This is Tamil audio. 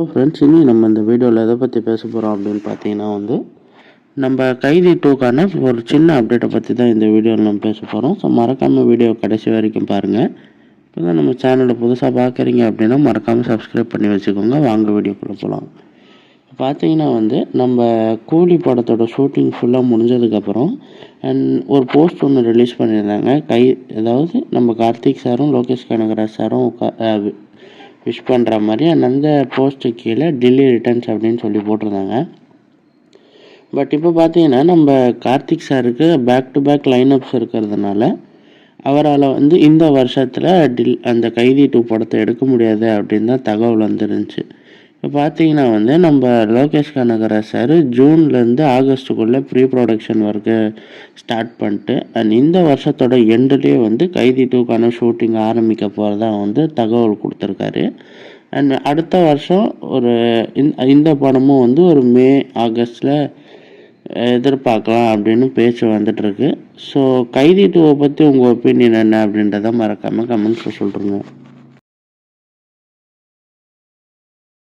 ஃப்ரெண்ட்ஸ் இனி நம்ம இந்த வீடியோவில் எதை பற்றி பேச போகிறோம் அப்படின்னு பார்த்தீங்கன்னா வந்து நம்ம கைதி டூக்கான ஒரு சின்ன அப்டேட்டை பற்றி தான் இந்த வீடியோவில் நம்ம பேச போகிறோம் ஸோ மறக்காமல் வீடியோ கடைசி வரைக்கும் பாருங்கள் இப்போ தான் நம்ம சேனலை புதுசாக பார்க்குறீங்க அப்படின்னா மறக்காமல் சப்ஸ்கிரைப் பண்ணி வச்சுக்கோங்க. வாங்க வீடியோக்குள்ளே போகலாம் பார்த்தீங்கன்னா வந்து நம்ம கூலி படத்தோட ஷூட்டிங் ஃபுல்லாக முடிஞ்சதுக்கப்புறம் அண்ட் ஒரு போஸ்ட் ஒன்று ரிலீஸ் பண்ணியிருந்தாங்க. கை அதாவது நம்ம கார்த்திக் சாரும் லோகேஷ் கனகராஜ் சாரும் உட்கா விஷ் பண்ணுற மாதிரி அந்த போஸ்ட்டு கீழே டில்லி ரிட்டர்ன்ஸ் அப்படின்னு சொல்லி போட்டிருந்தாங்க. பட் இப்போ பார்த்தீங்கன்னா நம்ம கார்த்திக் சாருக்கு பேக் டு பேக் லைனப்ஸ் இருக்கிறதுனால அவரால் வந்து இந்த வருஷத்தில் டில் அந்த கைதி டூ படத்தை எடுக்க முடியாது அப்படின்னு தான் தகவல் வந்துருந்துச்சு. பார்த்தீங்கன்னா வந்து நம்ம லோகேஷ் கனகரா சார் ஜூன்லேருந்து ஆகஸ்ட்டுக்குள்ளே ப்ரீ ப்ரொடக்ஷன் ஒர்க்கு ஸ்டார்ட் பண்ணிட்டு அண்ட் இந்த வருஷத்தோட எண்டுலேயே வந்து கைதி டூக்கான ஷூட்டிங் ஆரம்பிக்க போகிறதா வந்து தகவல் கொடுத்துருக்காரு. அண்ட் அடுத்த வருஷம் ஒரு இந்த படமும் வந்து ஒரு மே ஆகஸ்டில் எதிர்பார்க்கலாம் அப்படின்னு பேச்சு வந்துட்டுருக்கு. ஸோ கைதி டூவை பற்றி உங்கள் ஒப்பீனியன் என்ன அப்படின்றத மறக்காமல் கமெண்ட்ஸில் சொல்கிறேங்க